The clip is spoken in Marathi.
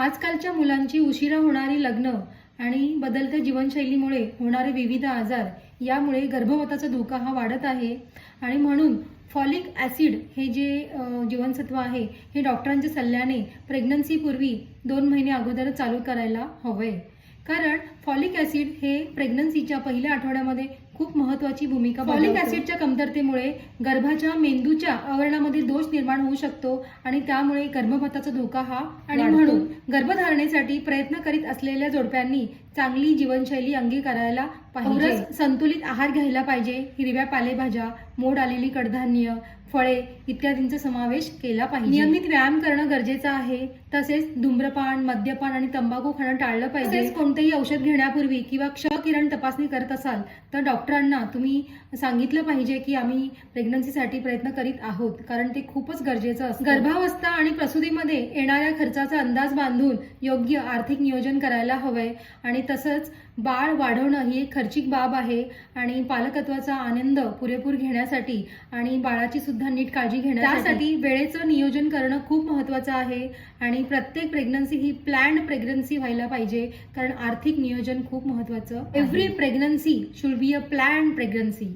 आजकालच्या मुलांची उशिरा होणारी लग्न आणि बदलत्या जीवनशैलीमुळे होणारे विविध आजार यामुळे गर्भवताचा धोका हा वाढत आहे. आणि म्हणून फॉलिक ॲसिड हे जे जीवनसत्व आहे हे डॉक्टरांच्या सल्ल्याने प्रेग्नन्सीपूर्वी दोन महिने अगोदर चालू करायला हवंय. कारण फॉलिक ॲसिड हे प्रेग्नन्सीच्या पहिल्या आठवड्यामध्ये खूप महत्वाची भूमिका फॉलिक ॲसिडच्या कमतरतेमुळे गर्भाच्या मेंदूच्या आवरणामध्ये दोष निर्माण होऊ शकतो आणि त्यामुळे गर्भपाताचा धोका हा आणि. म्हणून गर्भधारणेसाठी प्रयत्न करीत असलेल्या जोडप्यांनी चांगली जीवनशैली अंगीकारायला पाहिजे संतुलित आहार घ्यायला पाहिजे हिरव्या पालेभाज्या मोड आलेली कडधान्य फळे इत्यादींचा समावेश केला पाहिजे. नियमित व्यायाम करणं गरजेचं आहे. तसेच धूम्रपान मद्यपान आणि तंबाखू खाणं टाळलं पाहिजे. कोणतेही औषध घेण्यापूर्वी किंवा क्ष किरण तपासणी करत असाल तर डॉक्टरांना तुम्ही सांगितलं पाहिजे की आम्ही प्रेग्नन्सीसाठी प्रयत्न करीत आहोत कारण ते खूपच गरजेचं असतं. गर्भावस्था आणि प्रसूतीमध्ये येणाऱ्या खर्चाचा अंदाज बांधून योग्य आर्थिक नियोजन करायला हवंय. आणि तसंच बाळ वाढवणं ही एक खर्चिक बाब आहे आणि पालकत्वाचा आनंद पुरेपूर घेण्यासाठी आणि बाळाची सुद्धा नीट काळजी घेण्यासाठी. त्यासाठी वेळेचं नियोजन करणं खूप महत्वाचं आहे आणि प्रत्येक प्रेग्नन्सी ही प्लॅन्ड प्रेग्नन्सी व्हायला पाहिजे कारण आर्थिक नियोजन खूप महत्वाचं every pregnancy should be a planned pregnancy